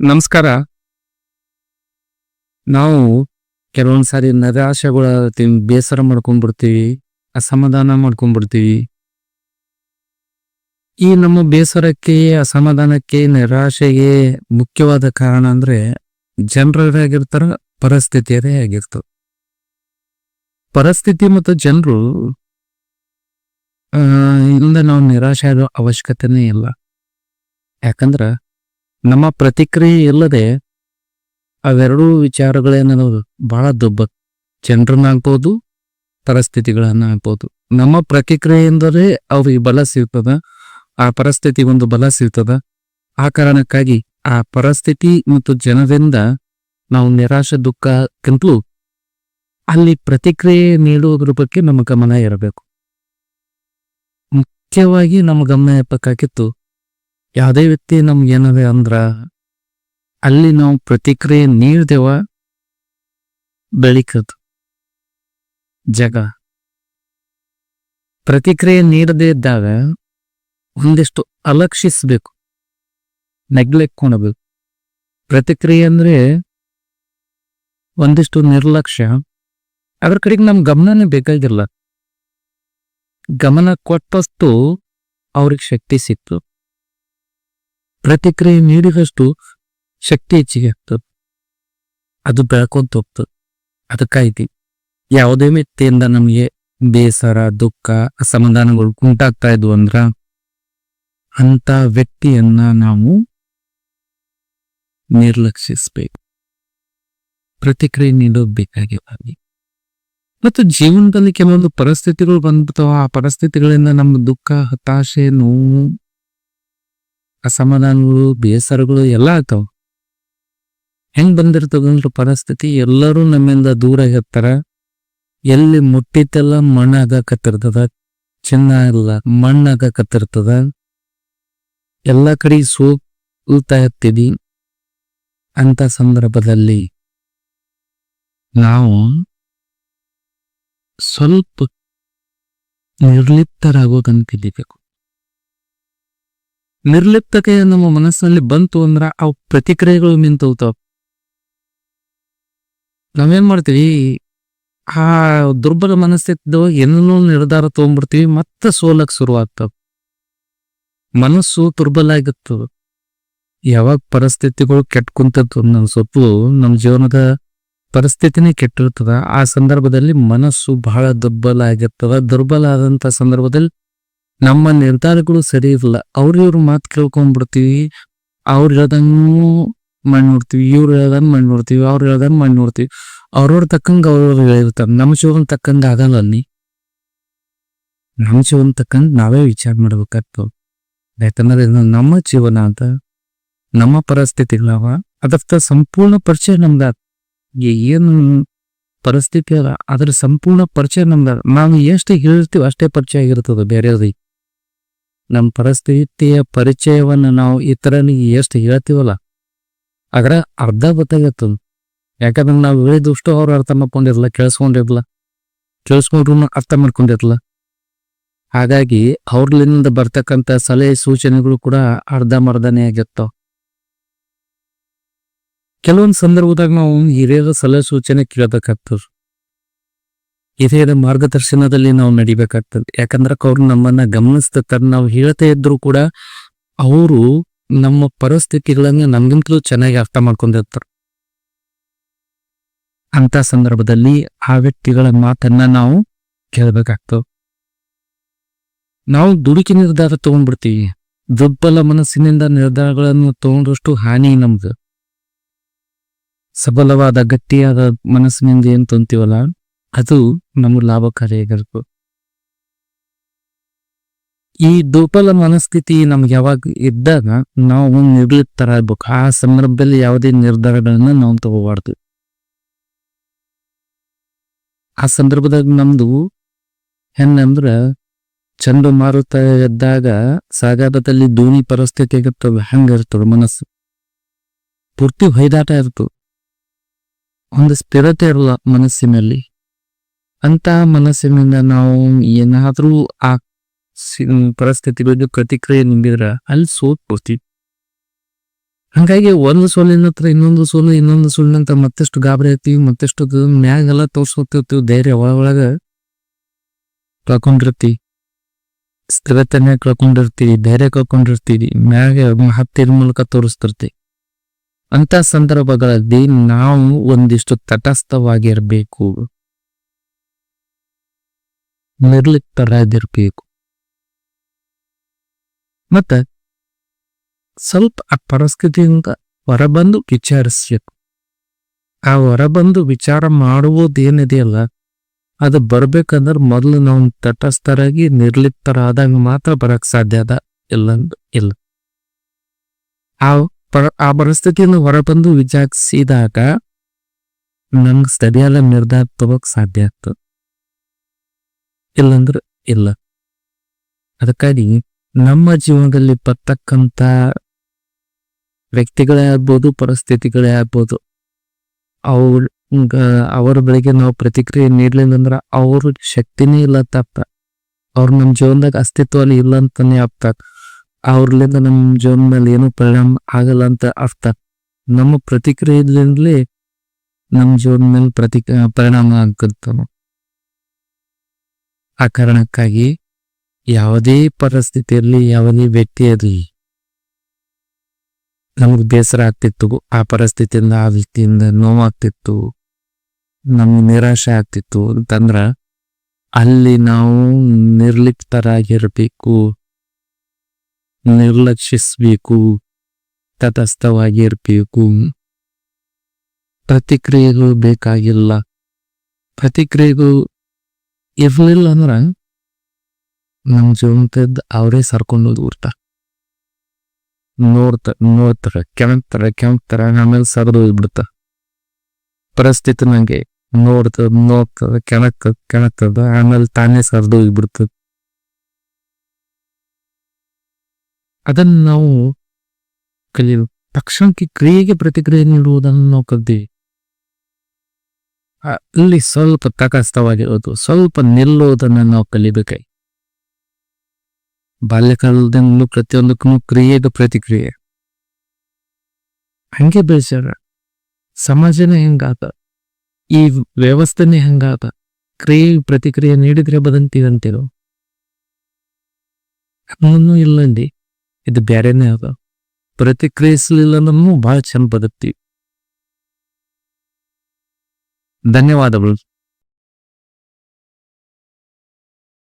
ನಮಸ್ಕಾರ. ನಾವು ಕೆಲವೊಂದ್ ಸಾರಿ ನಿರಾಶೆಗಳ ಬೇಸರ ಮಾಡ್ಕೊಂಡ್ಬಿಡ್ತೀವಿ, ಅಸಮಾಧಾನ ಮಾಡ್ಕೊಂಡ್ಬಿಡ್ತೀವಿ. ಈ ನಮ್ಮ ಬೇಸರಕ್ಕೆ, ಅಸಮಾಧಾನಕ್ಕೆ, ನಿರಾಶೆಗೆ ಮುಖ್ಯವಾದ ಕಾರಣ ಅಂದ್ರೆ ಜನರೇ ಆಗಿರ್ತಾರ, ಪರಿಸ್ಥಿತಿಯರೇ ಆಗಿರ್ತದ. ಪರಿಸ್ಥಿತಿ ಮತ್ತು ಜನರು ಇಂದ ನಾವು ನಿರಾಶೆ ಆಗೋ ಅವಶ್ಯಕತೆನೇ ಇಲ್ಲ. ಯಾಕಂದ್ರ ನಮ್ಮ ಪ್ರತಿಕ್ರಿಯೆ ಇಲ್ಲದೆ ಅವೆರಡೂ ವಿಚಾರಗಳೇನದು ಬಹಳ ದುಬ್ಬ ಜನರನ್ನಾಗ್ಬೋದು ಪರಿಸ್ಥಿತಿಗಳನ್ನ ಆಗ್ಬೋದು ನಮ್ಮ ಪ್ರತಿಕ್ರಿಯೆಯಿಂದಲೇ ಅವ್ರಿಗೆ ಬಲ ಸಿಗ್ತದ, ಆ ಪರಿಸ್ಥಿತಿ ಒಂದು ಬಲ ಸಿಗ್ತದ. ಆ ಕಾರಣಕ್ಕಾಗಿ ಆ ಪರಿಸ್ಥಿತಿ ಮತ್ತು ಜನರಿಂದ ನಾವು ನಿರಾಶೆ ದುಃಖಕ್ಕಿಂತಲೂ ಅಲ್ಲಿ ಪ್ರತಿಕ್ರಿಯೆ ನೀಡುವುದ್ರ ಬಗ್ಗೆ ನಮ್ಮ ಗಮನ ಇರಬೇಕು. ಮುಖ್ಯವಾಗಿ ನಮ್ಮ ಗಮನ ಇರ್ಬೇಕಾಗಿತ್ತು ಯಾವುದೇ ವ್ಯಕ್ತಿ ನಮ್ಗೆ ಏನದೆ ಅಂದ್ರ, ಅಲ್ಲಿ ನಾವು ಪ್ರತಿಕ್ರಿಯೆ ನೀಡ್ದೇವ ಬೆಳಿಕದು ಜಗ. ಪ್ರತಿಕ್ರಿಯೆ ನೀಡದೇ ಇದ್ದಾಗ ಒಂದಿಷ್ಟು ಅಲಕ್ಷಿಸಬೇಕು ನೆಗ್ಲೆಕ್ಟ್ ಕೊಡಬೇಕು. ಪ್ರತಿಕ್ರಿಯೆ ಅಂದ್ರೆ ಒಂದಿಷ್ಟು ನಿರ್ಲಕ್ಷ್ಯ. ಅದ್ರ ಕಡೆಗೆ ನಮ್ ಗಮನನೇ ಬೇಕಾಗಿಲ್ಲ. ಗಮನ ಕೊಟ್ಟಷ್ಟು ಅವ್ರಿಗೆ ಶಕ್ತಿ ಸಿಕ್ತು. ಪ್ರತಿಕ್ರಿಯೆ ನೀಡಿದಷ್ಟು ಶಕ್ತಿ ಹೆಚ್ಚಿಗೆ ಆಗ್ತದೆ. ಅದು ಬೆಳ್ಕೊಂತ ಹೋಗ್ತದೆ. ಅದಕ್ಕಾಗಿ ಯಾವುದೇ ವ್ಯಕ್ತಿಯಿಂದ ನಮಗೆ ಬೇಸರ, ದುಃಖ, ಅಸಮಾಧಾನಗಳು ಉಂಟಾಗ್ತಾ ಇದ್ವು ಅಂದ್ರ ಅಂತ ವ್ಯಕ್ತಿಯನ್ನ ನಾವು ನಿರ್ಲಕ್ಷಿಸ್ಬೇಕು. ಪ್ರತಿಕ್ರಿಯೆ ನೀಡೋದು ಬೇಕಾಗಿಲ್ಲ ಮತ್ತು ಜೀವನದಲ್ಲಿ ಕೆಲವೊಂದು ಪರಿಸ್ಥಿತಿಗಳು ಬಂದ್ಬಿಡ್ತಾವ. ಆ ಪರಿಸ್ಥಿತಿಗಳಿಂದ ನಮ್ಮ ದುಃಖ, ಹತಾಶೆ, ನೋವು ಅಸಮಾಧಾನಗಳು, ಬೇಸರಗಳು ಎಲ್ಲ ಆಗ್ತಾವ ಹೆಂಗ್ ಬಂದಿರ್ತದಂದ್ರ ಪರಿಸ್ಥಿತಿ, ಎಲ್ಲರೂ ನಮ್ಮಿಂದ ದೂರ ಇರ್ತಾರ. ಎಲ್ಲಿ ಮುಟ್ಟಿತೆಲ್ಲ ಮಣ್ಣಾಗಕತ್ತಿರ್ತದ, ಚಿನ್ನ ಇಲ್ಲ, ಮಣ್ಣಾಗಕತ್ತಿರ್ತದ. ಎಲ್ಲ ಕಡೆ ಸೋಲ್ತಾ ಇರ್ತೀವಿ ಅಂತ ಸಂದರ್ಭದಲ್ಲಿ ನಾವು ಸ್ವಲ್ಪ ನಿರ್ಲಿಪ್ತರಾಗೋದನ್ನು ಕಲಿಬೇಕು ನಿರ್ಲಿಪ್ತತೆ ನಮ್ಮ ಮನಸ್ಸಿನಲ್ಲಿ ಬಂತು ಅಂದ್ರ ಅವು ಪ್ರತಿಕ್ರಿಯೆಗಳು ನಿಂತೋಗ್ತಾವ ನಾವೇನ್ ಮಾಡ್ತೀವಿ? ಆ ದುರ್ಬಲ ಮನಸ್ಸಿದ್ದು ಏನನ್ನೋ ನಿರ್ಧಾರ ತಗೊಂಡ್ಬಿಡ್ತೀವಿ, ಮತ್ತೆ ಸೋಲಕ್ ಶುರು ಆಗ್ತಾವ ಮನಸ್ಸು ದುರ್ಬಲ ಆಗಿರ್ತದ. ಯಾವಾಗ ಪರಿಸ್ಥಿತಿಗಳು ಕೆಟ್ಟ ಕುಂತದ್ದು ಸೊಪ್ಪು ನಮ್ಮ ಜೀವನದ ಪರಿಸ್ಥಿತಿನೇ ಕೆಟ್ಟಿರ್ತದ. ಆ ಸಂದರ್ಭದಲ್ಲಿ ಮನಸ್ಸು ಬಹಳ ದುರ್ಬಲ ಆಗಿರ್ತದ. ದುರ್ಬಲ ಆದಂತ ಸಂದರ್ಭದಲ್ಲಿ ನಮ್ಮ ನಿರ್ಧಾರಗಳು ಸರಿ ಇರಲ್ಲ. ಅವ್ರ ಇವ್ರ ಮಾತು ಕೇಳ್ಕೊಂಡ್ಬಿಡ್ತೀವಿ ಅವ್ರು ಹೇಳ್ದಂಗೂ ಮಾಡಿ ನೋಡ್ತೀವಿ ಇವ್ರು ಹೇಳ್ದಂಗ್ ಮಾಡಿ ನೋಡ್ತೀವಿ ಅವ್ರು ಹೇಳ್ದಂಗ್ ಮಾಡಿ ನೋಡ್ತೀವಿ ಅವ್ರವ್ರ ತಕ್ಕಂಗ ಅವ್ರವ್ರು ಹೇಳಿರ್ತಾರೆ. ನಮ್ಮ ಜೀವನ ತಕ್ಕಂಗ ಆಗಲ್ಲ ಅಲ್ಲಿ ನಮ್ಮ ಜೀವನ ತಕ್ಕಂಗ ನಾವೇ ವಿಚಾರ ಮಾಡ್ಬೇಕಾಗ್ತದೆ. ಯಾಕಂದ್ರೆ ಇದು ನಮ್ಮ ಜೀವನ ಅಂತ. ನಮ್ಮ ಪರಿಸ್ಥಿತಿಗಳವ ಅದರ್ಥ ಸಂಪೂರ್ಣ ಪರಿಚಯ ನಮ್ದ. ಏನು ಪರಿಸ್ಥಿತಿ ಅದ? ಅದ್ರ ಸಂಪೂರ್ಣ ಪರಿಚಯ ನಮ್ದ. ನಾವು ಎಷ್ಟು ಹೇಳ್ತೀವಿ ಅಷ್ಟೇ ಪರಿಚಯ ಆಗಿರ್ತದೆ ಬೇರೆಯವ್ರಿಗೆ. ನಮ್ಮ ಪರಿಸ್ಥಿತಿಯ ಪರಿಚಯವನ್ನ ನಾವು ಇತರನಿಗೆ ಎಷ್ಟು ಹೇಳ್ತೀವಲ್ಲ? ಆದ್ರೆ ಅರ್ಧ ಗೊತ್ತಾಗತ್ತದ ಯಾಕಂದ್ರೆ ನಾವು ಹೇಳಿದಷ್ಟು ಅವ್ರು ಅರ್ಥ ಮಾಡ್ಕೊಂಡಿರಲ್ಲ ಕೇಳಿಸ್ಕೊಂಡಿರಲ್ಲ ಕೇಳಿಸ್ಕೊಂಡ್ರು ಅರ್ಥ ಮಾಡ್ಕೊಂಡಿರಲ್ಲ ಹಾಗಾಗಿ ಅವ್ರಲಿಂದ ಬರ್ತಕ್ಕಂಥ ಸಲಹೆ ಸೂಚನೆಗಳು ಕೂಡ ಅರ್ಧ ಮರ್ಧನೇ ಆಗಿರ್ತಾವ. ಕೆಲವೊಂದು ಸಂದರ್ಭದಾಗ ನಾವು ಹಿರಿಯರ ಸಲಹೆ ಸೂಚನೆ ಕೇಳಬೇಕಾಗ್ತದ. ಹಿರಿಯರ ಮಾರ್ಗದರ್ಶನದಲ್ಲಿ ನಾವು ನಡಿಬೇಕಾಗ್ತದೆ. ಯಾಕಂದ್ರೆ ಅವ್ರು ನಮ್ಮನ್ನ ಗಮನಿಸ್ತಿರ್ತಾರೆ. ನಾವು ಹೇಳ್ತಾ ಇದ್ರು ಕೂಡ ಅವರು ನಮ್ಮ ಪರಿಸ್ಥಿತಿಗಳನ್ನ ನಮ್ಗಿಂತಲೂ ಚೆನ್ನಾಗಿ ಅರ್ಥ ಮಾಡ್ಕೊಂಡಿರ್ತಾರೆ. ಅಂತ ಸಂದರ್ಭದಲ್ಲಿ ಆ ವ್ಯಕ್ತಿಗಳ ಮಾತನ್ನ ನಾವು ಕೇಳಬೇಕಾಗ್ತದೆ. ನಾವು ದುಡುಕಿ ನಿರ್ಧಾರ ತಗೊಂಡ್ಬಿಡ್ತೀವಿ. ದುರ್ಬಲ ಮನಸ್ಸಿನಿಂದ ನಿರ್ಧಾರಗಳನ್ನು ತಗೊಂಡಷ್ಟು ಹಾನಿ ನಮ್ದು. ಸಬಲವಾದ ಗಟ್ಟಿಯಾದ ಮನಸ್ಸಿನಿಂದ ಏನ್ ತೊಂತೀವಲ್ಲ? ಅದು ನಮ್ಮ ಲಾಭಕಾರಿಯಾಗಿರ್ಬೇಕು ಈ ದುರ್ಬಲ ಮನಸ್ಥಿತಿ ನಮ್ಗೆ ಯಾವಾಗ ಇದ್ದಾಗ ನಾವು ನಿರ್ಲಿಪ್ತರ ಆಗ್ಬೇಕು ಆ ಸಂದರ್ಭದಲ್ಲಿ ಯಾವುದೇ ನಿರ್ಧಾರಗಳನ್ನ ನಾವು ತಗೋಬಾರ್ದು. ಆ ಸಂದರ್ಭದಾಗ ನಮ್ದು ಹೆಂಗಂದ್ರ ಚಂಡಮಾರುತ ಎದ್ದಾಗ ಸಾಗರದಲ್ಲಿ ದೋಣಿ ಪರಿಸ್ಥಿತಿ ಆಗಿರ್ತವೆ ಹಂಗಿರ್ತವೆ ಮನಸ್ಸು. ಪೂರ್ತಿ ಹೊಯ್ದಾಟ ಇರ್ತವೆ ಒಂದು ಸ್ಥಿರತೆ ಇರಲ್ಲ ಮನಸ್ಸಿನಲ್ಲಿ. ಅಂತ ಮನಸ್ಸಿನಿಂದ ನಾವು ಏನಾದ್ರೂ ಆ ಪರಿಸ್ಥಿತಿ ಬಗ್ಗೆ ಪ್ರತಿಕ್ರಿಯೆ ನೀಡಿದ್ರೆ ಅಲ್ಲಿ ಸೋತ್ ಹಂಗಾಗಿ ಒಂದು ಸೋಲಿನ ಹತ್ರ ಇನ್ನೊಂದು ಸೋಲು, ಇನ್ನೊಂದು ಸೋಲಿನಂತ ಮತ್ತಷ್ಟು ಗಾಬರಿ ಆಗ್ತೀವಿ, ಮತ್ತಷ್ಟು ಮ್ಯಾಗೆಲ್ಲ ತೋರ್ಸ್ಕೊತಿರ್ತೀವಿ, ಧೈರ್ಯ ಒಳಗ ಕಳ್ಕೊಂಡಿರ್ತೀವಿ. ಸ್ಥಿರತೆನೆ ಕಳ್ಕೊಂಡಿರ್ತೀವಿ, ಧೈರ್ಯ ಕಳ್ಕೊಂಡಿರ್ತೀವಿ, ಮ್ಯಾಗ ಹತ್ತಿರ ಮೂಲಕ ತೋರಿಸ್ತಿರ್ತಿ ಅಂತ ಸಂದರ್ಭಗಳಲ್ಲಿ ನಾವು ಒಂದಿಷ್ಟು ತಟಸ್ಥವಾಗಿರ್ಬೇಕು. ನಿರ್ಲಿಪ್ತರಾಗಿರ್ಬೇಕು ಮತ್ತ ಸ್ವಲ್ಪ ಆ ಪರಿಸ್ಥಿತಿಯಿಂದ ಹೊರಬಂದು ವಿಚಾರಿಸ್ಬೇಕು. ಆ ಹೊರಬಂದು ವಿಚಾರ ಮಾಡುವುದೇನಿದೆಯಲ್ಲ, ಅದು ಬರ್ಬೇಕಂದ್ರೆ ಮೊದಲು ನಾವು ತಟಸ್ಥರಾಗಿ ನಿರ್ಲಿಪ್ತರಾದಾಗ ಮಾತ್ರ ಬರಕ್ ಸಾಧ್ಯ ಅದ ಇಲ್ಲ ಇಲ್ಲ. ಆ ಪರ, ಆ ಪರಿಸ್ಥಿತಿಯನ್ನು ಹೊರಬಂದು ವಿಚಾರಿಸಿದಾಗ ನಮ್ಗೆ ಸರಿಯಾದ ನಿರ್ಧಾರ ತಗೋಕ್ ಸಾಧ್ಯ ಆಗ್ತದೆ. ಇಲ್ಲಂದ್ರೆ ಇಲ್ಲ. ಅದಕ್ಕಾಗಿ ನಮ್ಮ ಜೀವನದಲ್ಲಿ ಬರ್ತಕ್ಕಂಥ ವ್ಯಕ್ತಿಗಳೇ ಆಗ್ಬೋದು, ಪರಿಸ್ಥಿತಿಗಳೇ ಆಗ್ಬೋದು ಅವ್ರ ಅವರ ಬೆಳಿಗ್ಗೆ ನಾವು ಪ್ರತಿಕ್ರಿಯೆ ನೀಡ್ಲಿಲ್ಲ ಅಂದ್ರ ಅವ್ರ ಶಕ್ತಿನೇ ಇಲ್ಲ ಅಂತ ಅವ್ರ ನಮ್ಮ ಜೀವನದಾಗ ಅಸ್ತಿತ್ವದಲ್ಲಿ ಇಲ್ಲ ಅಂತಾನೆ ಅರ್ಥ. ಅವ್ರಲಿಂದ ನಮ್ಮ ಜೀವನ ಮೇಲೆ ಏನು ಪರಿಣಾಮ ಆಗಲ್ಲ ಅಂತ ಅರ್ಥ. ನಮ್ಮ ಪ್ರತಿಕ್ರಿಯೆಯಿಂದಲೇ ನಮ್ಮ ಜೀವನ ಮೇಲೆ ಪ್ರತಿ ಪರಿಣಾಮ ಆಗತ್ತ ಆ ಕಾರಣಕ್ಕಾಗಿ ಯಾವುದೇ ಪರಿಸ್ಥಿತಿಯಲ್ಲಿ ಯಾವುದೇ ವ್ಯಕ್ತಿ ಇರಲಿ ನಮ್ಗೆ ಬೇಸರ ಆಗ್ತಿತ್ತು, ಆ ಪರಿಸ್ಥಿತಿಯಿಂದ ಆ ವ್ಯಕ್ತಿಯಿಂದ ನೋವಾಗ್ತಿತ್ತು, ನಮ್ಗೆ ನಿರಾಶೆ ಆಗ್ತಿತ್ತು ಅಂತಂದ್ರ ಅಲ್ಲಿ ನಾವು ನಿರ್ಲಿಪ್ತರಾಗಿರಬೇಕು, ನಿರ್ಲಕ್ಷಿಸಬೇಕು, ತಟಸ್ಥವಾಗಿರಬೇಕು. ಪ್ರತಿಕ್ರಿಯೆಗಳು ಬೇಕಾಗಿಲ್ಲ. ಪ್ರತಿಕ್ರಿಯೆಗಳು ಇರ್ಲಿಲ್ಲ ಅಂದ್ರ ನಮ್ಮ ಜೀವನದ ಅವರೇ ಸರ್ಕೊಂಡು ಊರ್ತ. ನೋಡ್ತ, ನೋಡ್ತಾರ ಕೆಣಕ್ತಾರ ಕೆಣಕ್ತಾರ ಆಮೇಲೆ ಸರಿದು ಹೋಗ್ಬಿಡ್ತ. ಪರಿಸ್ಥಿತಿ ನಂಗೆ ನೋಡ್ತದ ನೋಡ್ತದ ಕೆಣಕ್ತದ ಕೆಣಕ್ತದ, ಆಮೇಲೆ ತಾನೇ ಸರಿದು ಹೋಗ್ಬಿಡ್ತದ ಅದನ್ನ ನಾವು ಕಲಿಯೋದು ತಕ್ಷಣಕ್ಕೆ ಕ್ರಿಯೆಗೆ ಪ್ರತಿಕ್ರಿಯೆ ನೀಡುವುದನ್ನು ನಾವು ಕಲ್ತೀವಿ. ಅಲ್ಲಿ ಸ್ವಲ್ಪ ತಟಸ್ಥವಾಗಿರೋದು ಸ್ವಲ್ಪ ನಿಲ್ಲೋದನ್ನ ನಾವು ಕಲಿಬೇಕಾಗಿ ಬಾಲ್ಯಕಾಲದಿಂದ ಪ್ರತಿಯೊಂದಕ್ಕೂ ಕ್ರಿಯೆಗೂ ಪ್ರತಿಕ್ರಿಯೆ. ಹಂಗೆ ಬೆಳೆಸ್ಯಾರ. ಸಮಾಜನೇ ಹೆಂಗಾತ? ಈ ವ್ಯವಸ್ಥೆನೇ ಹೆಂಗಾತ? ಕ್ರಿಯೆ ಪ್ರತಿಕ್ರಿಯೆ ನೀಡಿದ್ರೆ ಬದಂತೀವಂತೀರೋ ಅದನ್ನು ಇಲ್ಲಂದಿ, ಇದು ಬ್ಯಾರೇನೇ ಅದ. ಪ್ರತಿಕ್ರಿಯಿಸಲಿಲ್ಲ ನಮ್ಮ ಭಾಳ ಚಂದ ಬದುಕ್ತೀವಿ. ಧನ್ಯವಾದಗಳು